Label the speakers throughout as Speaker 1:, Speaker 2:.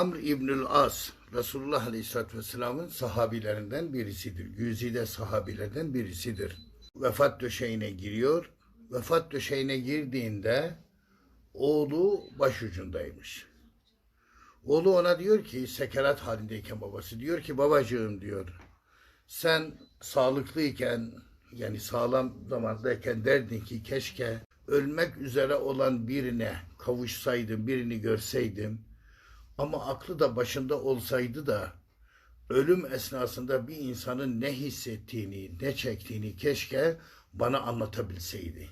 Speaker 1: Amr İbnül As Resulullah Aleyhisselatü Vesselam'ın sahabilerinden birisidir. Güzide sahabilerden birisidir. Vefat döşeğine giriyor. Vefat döşeğine girdiğinde oğlu başucundaymış. Oğlu ona diyor ki sekerat halindeyken babası diyor ki babacığım diyor sen sağlıklıyken yani sağlam zamandayken derdin ki keşke ölmek üzere olan birine kavuşsaydım, birini görseydim. Ama aklı da başında olsaydı da ölüm esnasında bir insanın ne hissettiğini, ne çektiğini keşke bana anlatabilseydi.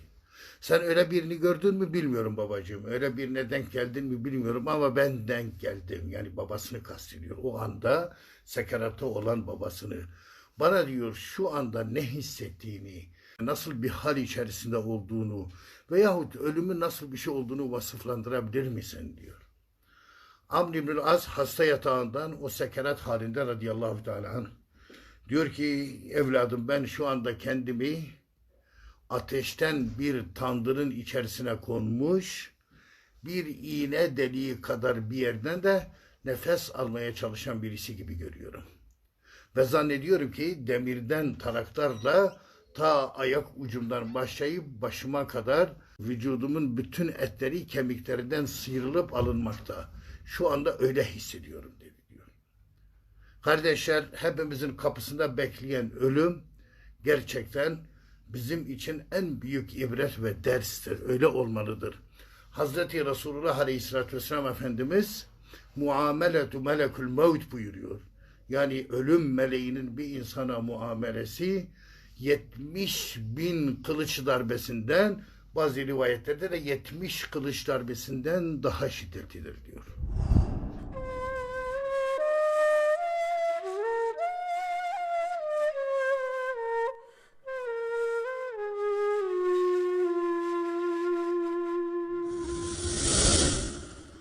Speaker 1: Sen öyle birini gördün mü bilmiyorum babacığım. Öyle birine denk geldin mi bilmiyorum ama ben denk geldim. Yani babasını kastediyor. O anda sekeratta olan babasını. Bana diyor şu anda ne hissettiğini, nasıl bir hal içerisinde olduğunu veyahut ölümün nasıl bir şey olduğunu vasıflandırabilir misin diyor. Amr İbnül Az hasta yatağından o sekerat halinde radıyallahu teala diyor ki evladım ben şu anda kendimi ateşten bir tandırın içerisine konmuş bir iğne deliği kadar bir yerden de nefes almaya çalışan birisi gibi görüyorum. Ve zannediyorum ki demirden taraklarla ta ayak ucumdan başlayıp başıma kadar vücudumun bütün etleri kemiklerinden sıyrılıp alınmakta. Şu anda öyle hissediyorum dedi diyor. Kardeşler hepimizin kapısında bekleyen ölüm gerçekten bizim için en büyük ibret ve derstir. Öyle olmalıdır. Hazreti Resulullah Aleyhisselatü Vesselam Efendimiz muameletu melekül mevt buyuruyor. Yani ölüm meleğinin bir insana muamelesi 70 bin kılıç darbesinden bazı rivayetlerde de 70 kılıç darbesinden daha şiddetlidir diyor.